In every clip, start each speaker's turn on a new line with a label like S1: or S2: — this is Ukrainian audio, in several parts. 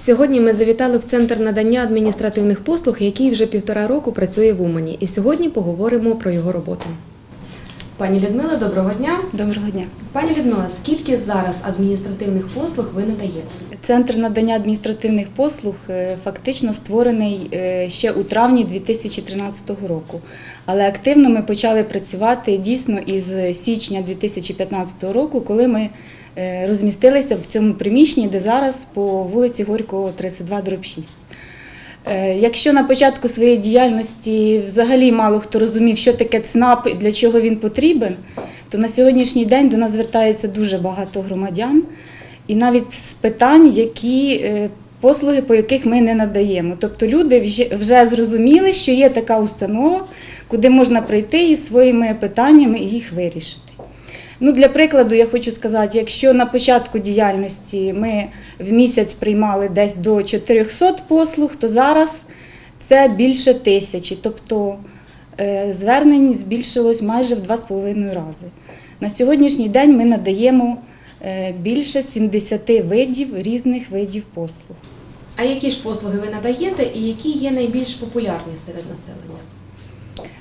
S1: Сьогодні ми завітали в центр надання адміністративних послуг, який вже півтора року працює в Умані. І сьогодні поговоримо про його роботу. Пані Людмила, доброго дня.
S2: Доброго дня.
S1: Пані Людмила, скільки зараз адміністративних послуг ви надаєте?
S2: Центр надання адміністративних послуг е, фактично створений е, ще у травні 2013 року. Але активно ми почали працювати дійсно із січня 2015 року, коли ми розмістилися в цьому приміщенні, де зараз по вулиці Горького 32 дроб 6. Е, Якщо на початку своєї діяльності взагалі мало хто розумів, що таке ЦНАП і для чого він потрібен, то на сьогоднішній день до нас звертається дуже багато громадян, і навіть з питань, які е, послуги, по яких ми не надаємо. Тобто люди вже зрозуміли, що є така установа, куди можна прийти із своїми питаннями і їх вирішити. Ну, для прикладу, я хочу сказати, якщо на початку діяльності ми в місяць приймали десь до 400 послуг, то зараз це більше тисячі. Тобто е, звернень збільшилось майже в 2,5 рази. На сьогоднішній день ми надаємо е, більше 70 видів різних видів послуг.
S1: А які ж послуги ви надаєте і які є найбільш популярні серед населення?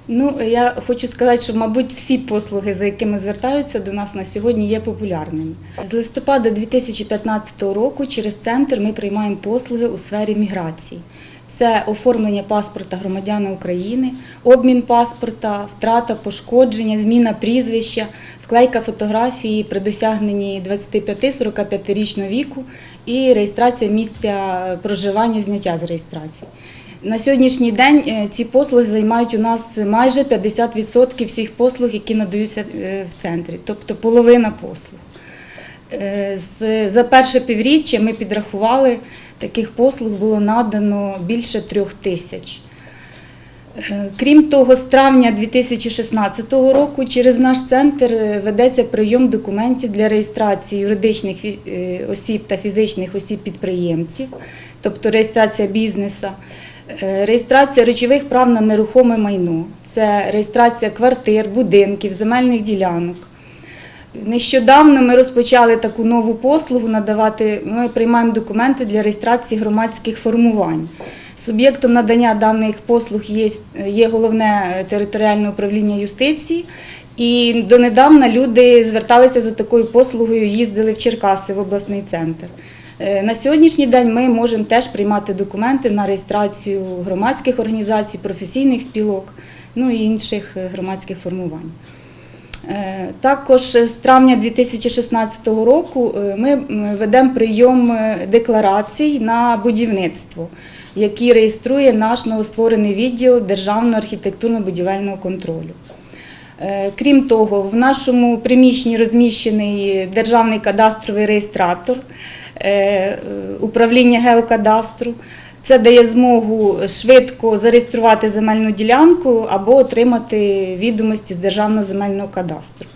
S2: Ну, я хочу сказати, що, мабуть, всі послуги, за якими звертаються до нас на сьогодні, є популярними. З листопада 2015 року через центр ми приймаємо послуги у сфері міграції. Це оформлення паспорта громадяна України, обмін паспорта, втрата, пошкодження, зміна прізвища, вклейка фотографії при досягненні 25-45 віку і реєстрація місця проживання, зняття з реєстрації. На сьогоднішній день е, ці послуги займають у нас майже 50% всіх послуг, які надаються е, в центрі, тобто половина послуг. Е, За перше півріччя ми підрахували, таких послуг було надано більше трьох тисяч. Крім того, з травня 2016 року через наш центр ведеться прийом документів для реєстрації юридичних осіб та фізичних осіб-підприємців, тобто реєстрація бізнесу, реєстрація речових прав на нерухоме майно, це реєстрація квартир, будинків, земельних ділянок. Нещодавно ми розпочали таку нову послугу надавати. Ми приймаємо документи для реєстрації громадських формувань. Суб'єктом надання даних послуг є, є головне територіальне управління юстиції. І донедавна люди зверталися за такою послугою, їздили в Черкаси в обласний центр. Е, На сьогоднішній день ми можемо теж приймати документи на реєстрацію громадських організацій, професійних спілок, ну і інших е, громадських формувань. Е, Також з травня 2016 року ми ведемо прийом декларацій на будівництво, який реєструє наш новостворений відділ Державного архітектурно-будівельного контролю. Крім того, в нашому приміщенні розміщений державний кадастровий реєстратор управління геокадастру. Це дає змогу швидко зареєструвати земельну ділянку або отримати відомості з державного земельного кадастру.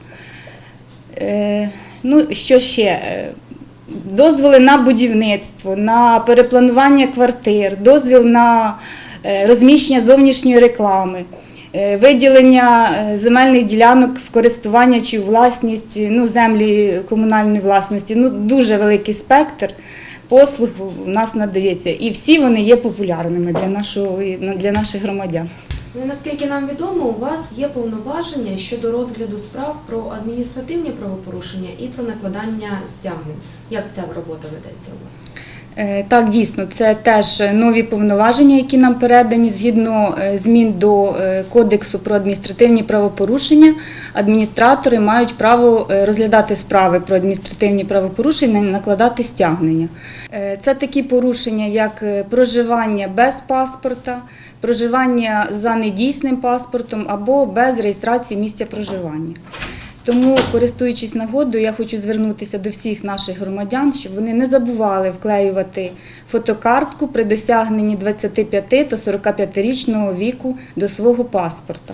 S2: Е, Ну, що ще? Е, Дозволи на будівництво, на перепланування квартир, дозвіл на е, розміщення зовнішньої реклами, е, виділення е, земельних ділянок в користування чи власність, ну, землі комунальної власності. Ну, дуже великий спектр послуг у нас надається. І всі вони є популярними для, нашого, для наших громадян.
S1: Ну, наскільки нам відомо, у вас є повноваження щодо розгляду справ про адміністративні правопорушення і про накладання стягнень. Як ця робота ведеться у вас?
S2: Е, Так, дійсно, це теж нові повноваження, які нам передані згідно е, змін до е, Кодексу про адміністративні правопорушення. Адміністратори мають право розглядати справи про адміністративні правопорушення і накладати стягнення. Це такі порушення, як проживання без паспорта, проживання за недійсним паспортом або без реєстрації місця проживання. Тому, користуючись нагодою, я хочу звернутися до всіх наших громадян, щоб вони не забували вклеювати фотокартку при досягненні 25 та 45-річного віку до свого паспорта.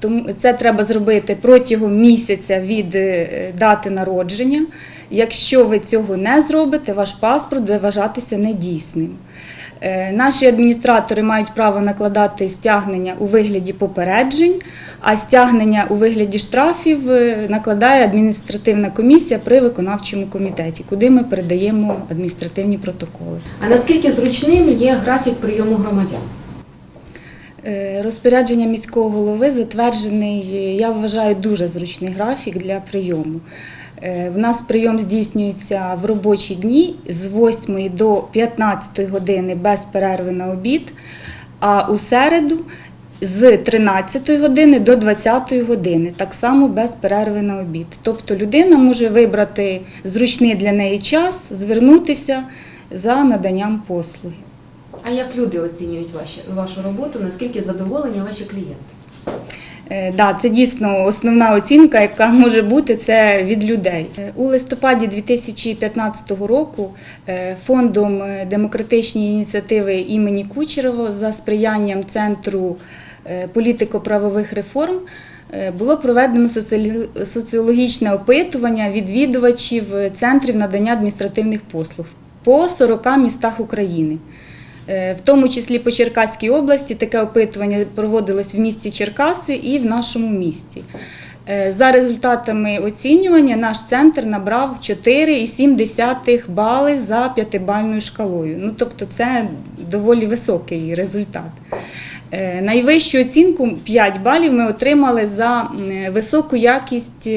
S2: Тому це треба зробити протягом місяця від е, дати народження. Якщо ви цього не зробите, ваш паспорт буде вважатися недійсним. Е, Наші адміністратори мають право накладати стягнення у вигляді попереджень, а стягнення у вигляді штрафів е, накладає адміністративна комісія при виконавчому комітеті, куди ми передаємо адміністративні протоколи.
S1: А наскільки зручним є графік прийому громадян?
S2: Е, Розпорядження міського голови затверджений, я вважаю, дуже зручний графік для прийому. Е, В нас прийом здійснюється в робочі дні з 8 до 15 години без перерви на обід, а у середу з 13 години до 20 години, так само без перерви на обід. Тобто людина може вибрати зручний для неї час, звернутися за наданням послуги.
S1: А як люди оцінюють вашу роботу? Наскільки задоволені ваші клієнти?
S2: Е, Да, це дійсно основна оцінка, яка може бути це від людей. Е, У листопаді 2015 року е, фондом демократичні ініціативи імені Кучерова за сприянням центру політико-правових реформ було проведено соціологічне опитування відвідувачів центрів надання адміністративних послуг по 40 містах України. Е, В тому числі по Черкаській області таке опитування проводилось в місті Черкаси і в нашому місті. Е, За результатами оцінювання наш центр набрав 4,7 бали за п'ятибальною шкалою. Ну, тобто це доволі високий результат. Е, Найвищу оцінку 5 балів ми отримали за високу якість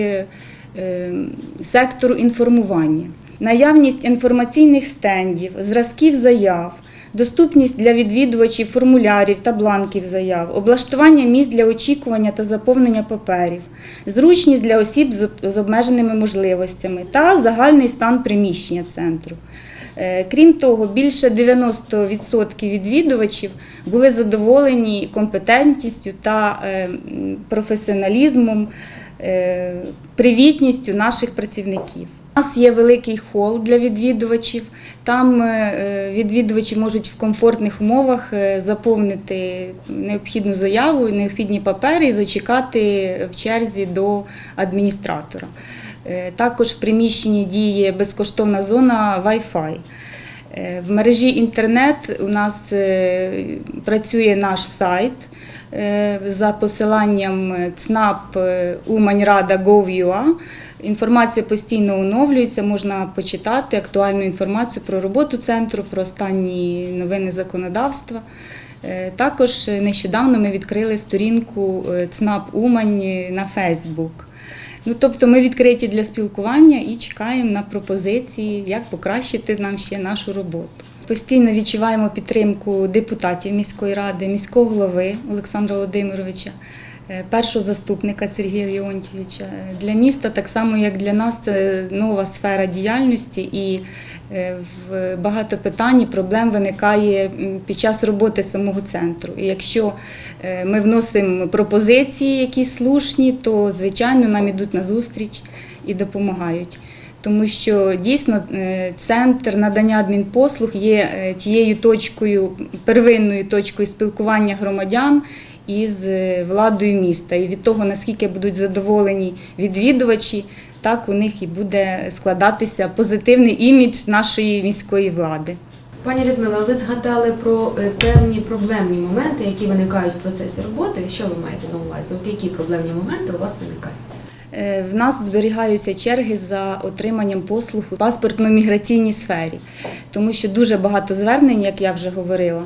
S2: сектору інформування. Наявність інформаційних стендів, зразків заяв, доступність для відвідувачів формулярів та бланків заяв, облаштування місць для очікування та заповнення паперів, зручність для осіб з- обмеженими можливостями та загальний стан приміщення центру. Е, Крім того, більше 90% відвідувачів були задоволені компетентністю та е, професіоналізмом, е, привітністю наших працівників. У нас є великий хол для відвідувачів. Там е, відвідувачі можуть в комфортних умовах е, заповнити необхідну заяву, необхідні папери і зачекати в черзі до адміністратора. Е, Також в приміщенні діє безкоштовна зона Wi-Fi. Е, В мережі інтернет у нас е, працює наш сайт е, за посиланням ЦНАП е, umanyrada.gov.ua. Інформація постійно оновлюється, можна почитати актуальну інформацію про роботу центру, про останні новини законодавства. Е, Також нещодавно ми відкрили сторінку е, ЦНАП Умань на Фейсбук. Ну, тобто ми відкриті для спілкування і чекаємо на пропозиції, як покращити нам ще нашу роботу. Постійно відчуваємо підтримку депутатів міської ради, міського голови Олександра Володимировича, е, першого заступника Сергія Леонтьєвича. Для міста, так само як для нас, це нова сфера діяльності і е, в багато питань і проблем виникає під час роботи самого центру. І якщо е, ми вносимо пропозиції, якісь слушні, то звичайно нам ідуть на зустріч і допомагають. Тому що дійсно е, центр надання адмінпослуг є е, тією точкою, первинною точкою спілкування громадян із е, владою міста. І від того, наскільки будуть задоволені відвідувачі, так у них і буде складатися позитивний імідж нашої міської влади.
S1: Пані Людмила, ви згадали про певні проблемні моменти, які виникають в процесі роботи. Що ви маєте на увазі? От які проблемні моменти у вас виникають?
S2: Е, В нас зберігаються черги за отриманням послуг у паспортно-міграційній сфері, тому що дуже багато звернень, як я вже говорила.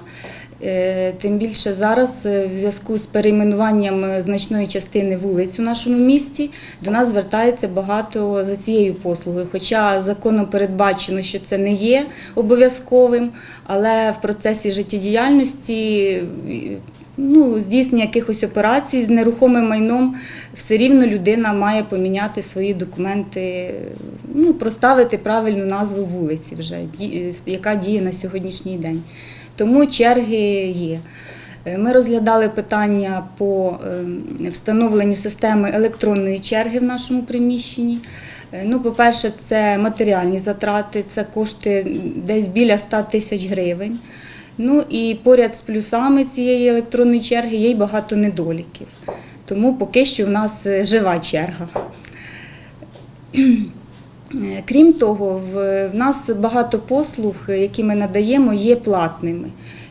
S2: Е, Тим більше зараз, е, в зв'язку з перейменуванням значної частини вулиць у нашому місті, до нас звертається багато за цією послугою. Хоча законом передбачено, що це не є обов'язковим, але в процесі життєдіяльності ну, здійснення якихось операцій з нерухомим майном, все рівно людина має поміняти свої документи, ну, проставити правильну назву вулиці, вже, яка діє на сьогоднішній день. Тому черги є. Е, Ми розглядали питання по ем, встановленню системи електронної черги в нашому приміщенні. Е, Ну, по-перше, це матеріальні затрати, це коштує десь біля 100 тисяч гривень. Ну і поряд з плюсами цієї електронної черги є й багато недоліків. Тому поки що в нас е, жива черга. Е, Крім того, в, нас багато послуг, е, які ми надаємо, є платними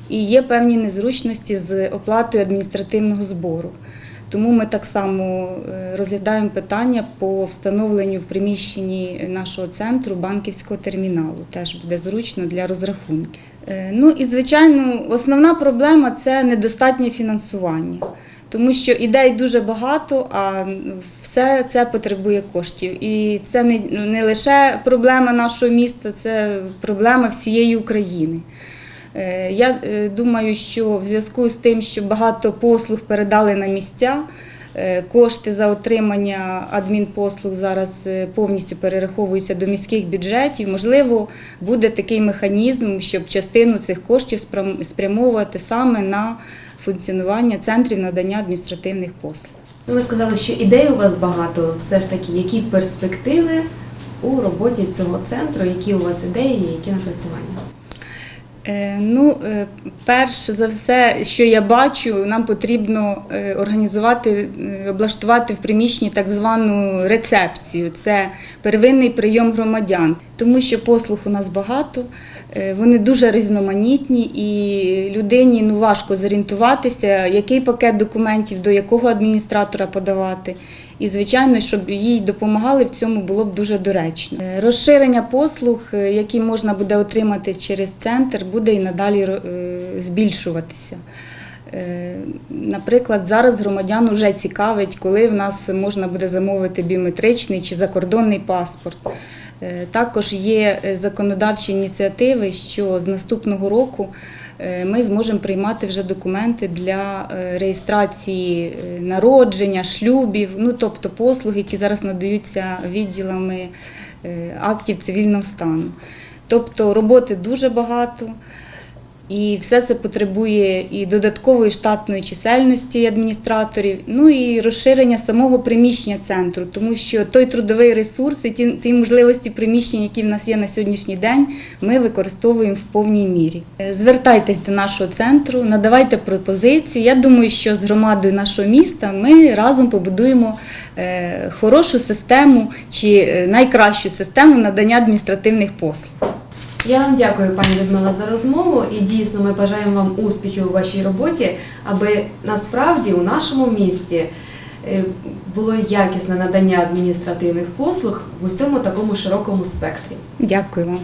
S2: і є певні незручності з оплатою адміністративного збору. Тому ми так само розглядаємо питання по встановленню в приміщенні нашого центру банківського терміналу. Теж буде зручно для розрахунків. Е, Ну і звичайно, основна проблема це недостатнє фінансування. Тому що ідей дуже багато, а все це потребує коштів. І це не, не лише проблема нашого міста, це проблема всієї України. Е, Я е, думаю, що в зв'язку з тим, що багато послуг передали на місця, кошти за отримання адмінпослуг зараз е, повністю перераховуються до міських бюджетів. Можливо, буде такий механізм, щоб частину цих коштів спрямовувати саме на функціонування центрів надання адміністративних послуг.
S1: Ну, Ви сказали, що ідей у вас багато. Все ж таки, які перспективи у роботі цього центру, які у вас ідеї, які напрацювання?
S2: Е, Ну, е, перш за все, що я бачу, нам потрібно е, організувати, облаштувати в приміщенні так звану рецепцію. Це первинний прийом громадян, тому що послуг у нас багато, е, вони дуже різноманітні, і людині ну, важко зорієнтуватися, який пакет документів до якого адміністратора подавати. І, звичайно, щоб їй допомагали, в цьому було б дуже доречно. Е, Розширення послуг, е, які можна буде отримати через центр, буде і надалі збільшуватися. Наприклад, зараз громадян вже цікавить, коли в нас можна буде замовити біометричний чи закордонний паспорт. Е, Також є е, законодавчі ініціативи, що з наступного року е, ми зможемо приймати вже документи для реєстрації народження, шлюбів, ну тобто послуги, які зараз надаються відділами актів цивільного стану. Тобто роботи дуже багато. І все це потребує і додаткової штатної чисельності адміністраторів, ну і розширення самого приміщення центру, тому що той трудовий ресурс і ті, ті можливості приміщень, які в нас є на сьогоднішній день, ми використовуємо в повній мірі. Е, Звертайтесь до нашого центру, надавайте пропозиції. Я думаю, що з громадою нашого міста ми разом побудуємо е, хорошу систему чи е, найкращу систему надання адміністративних послуг.
S1: Я вам дякую, пані Людмила, за розмову і дійсно ми бажаємо вам успіхів у вашій роботі, аби насправді у нашому місті е, було якісне надання адміністративних послуг в усьому такому широкому спектрі.
S2: Дякую вам.